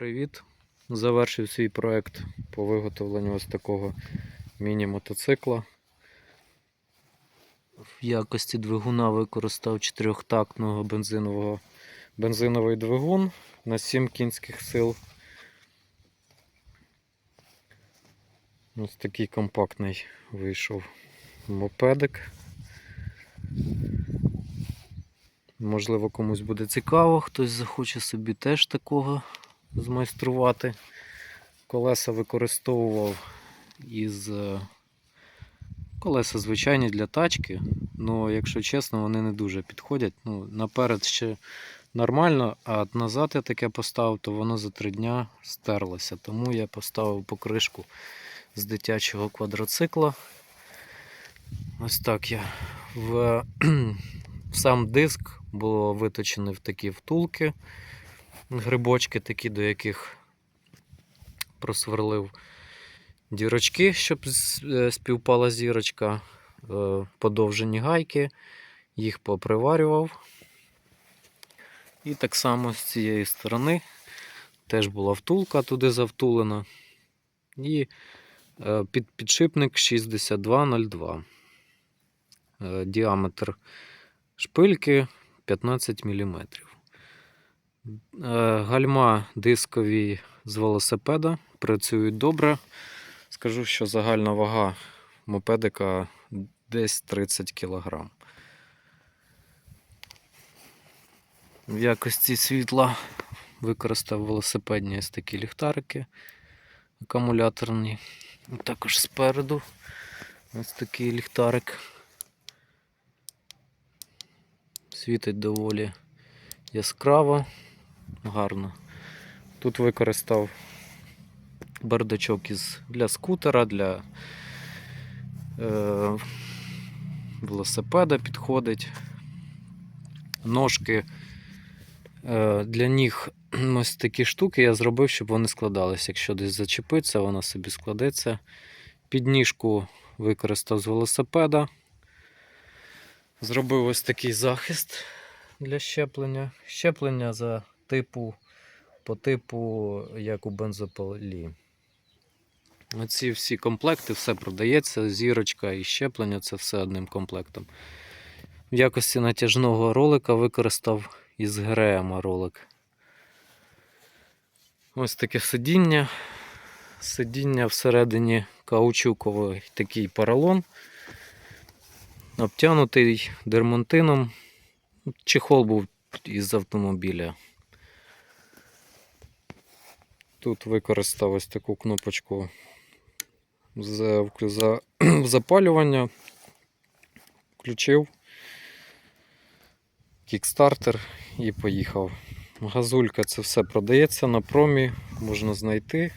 Привіт! Завершив свій проект по виготовленню ось такого міні-мотоцикла. В якості двигуна використав чотирьохтактного бензинового бензиновий двигун на 7 кінських сил. Ось такий компактний вийшов мопедик. Можливо, комусь буде цікаво, хтось захоче собі теж такого змайструвати. Колеса використовував із е, колеса звичайні для тачки, але, якщо чесно, вони не дуже підходять. Ну, наперед ще нормально, а назад я таке поставив, то воно за три дня стерлося. Тому я поставив покришку з дитячого квадроцикла. Ось так я в, сам диск було виточені в такі втулки, грибочки такі, до яких просверлив дірочки, щоб е, співпала зірочка, е, подовжені гайки, їх поприварював. І так само з цієї сторони теж була втулка туди завтулена. І е, під підшипник 6202. Е, Діаметр шпильки 15 мм. Гальма дискові з велосипеда працюють добре. Скажу, що загальна вага мопедика десь 30 кг. В якості світла використав велосипедні ось такі ліхтарики акумуляторні. Також спереду ось такий ліхтарик. Світить доволі яскраво, гарно. Тут використав бардачок із для скутера, для е, велосипеда підходить. Ножки е, для ніг ось такі штуки я зробив, щоб вони складалися. Якщо десь зачепиться, вона собі складеться. Підніжку використав з велосипеда. Зробив ось такий захист для щеплення. Щеплення за типу, по типу, як у бензопилі. Оці всі комплекти, все продається, зірочка і щеплення це все одним комплектом. В якості натяжного ролика використав із Греема ролик. Ось таке сидіння. Сидіння всередині каучуковий такий поролон, обтянутий дермантином. Чехол був із автомобіля. Тут використав ось таку кнопочку за, за запалювання. Включив кікстартер і поїхав. Газулька це все продається на промі, можна знайти.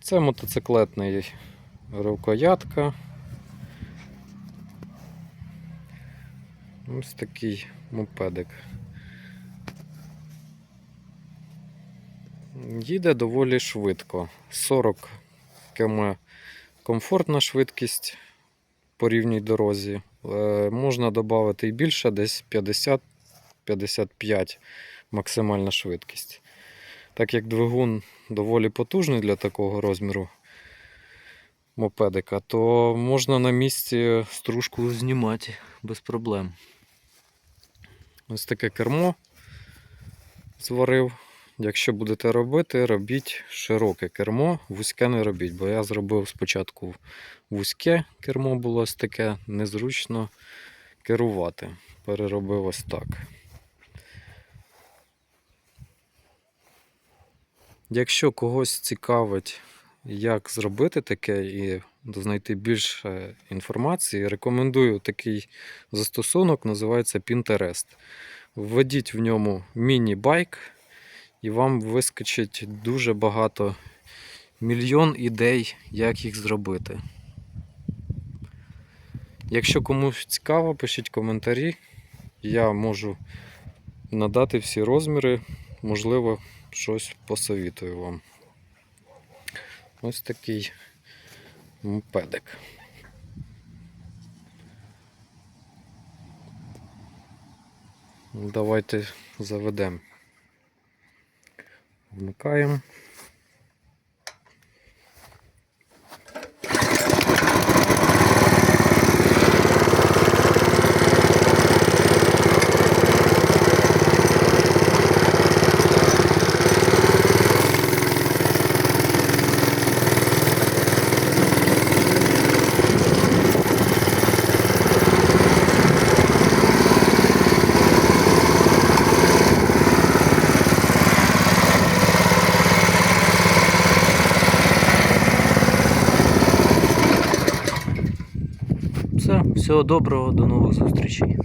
Це мотоциклетний рукоятка. Ось такий мопедик. Їде доволі швидко. 40 км комфортна швидкість по рівній дорозі. Е, Можна додати і більше, десь 50-55 максимальна швидкість. Так як двигун доволі потужний для такого розміру мопедика, то можна на місці стружку знімати без проблем. Ось таке кермо зварив. Якщо будете робити, робіть широке кермо, вузьке не робіть, бо я зробив спочатку вузьке кермо було ось таке, незручно керувати. Переробив ось так. Якщо когось цікавить, як зробити таке і знайти більше інформації, рекомендую такий застосунок, називається Pinterest. Введіть в ньому міні-байк, і вам вискочить дуже багато мільйон ідей, як їх зробити. Якщо комусь цікаво, пишіть коментарі. Я можу надати всі розміри, можливо, щось посовітую вам. Ось такий мопедик. Давайте заведемо. Вмикаємо. Все, всього доброго, до нових зустрічей.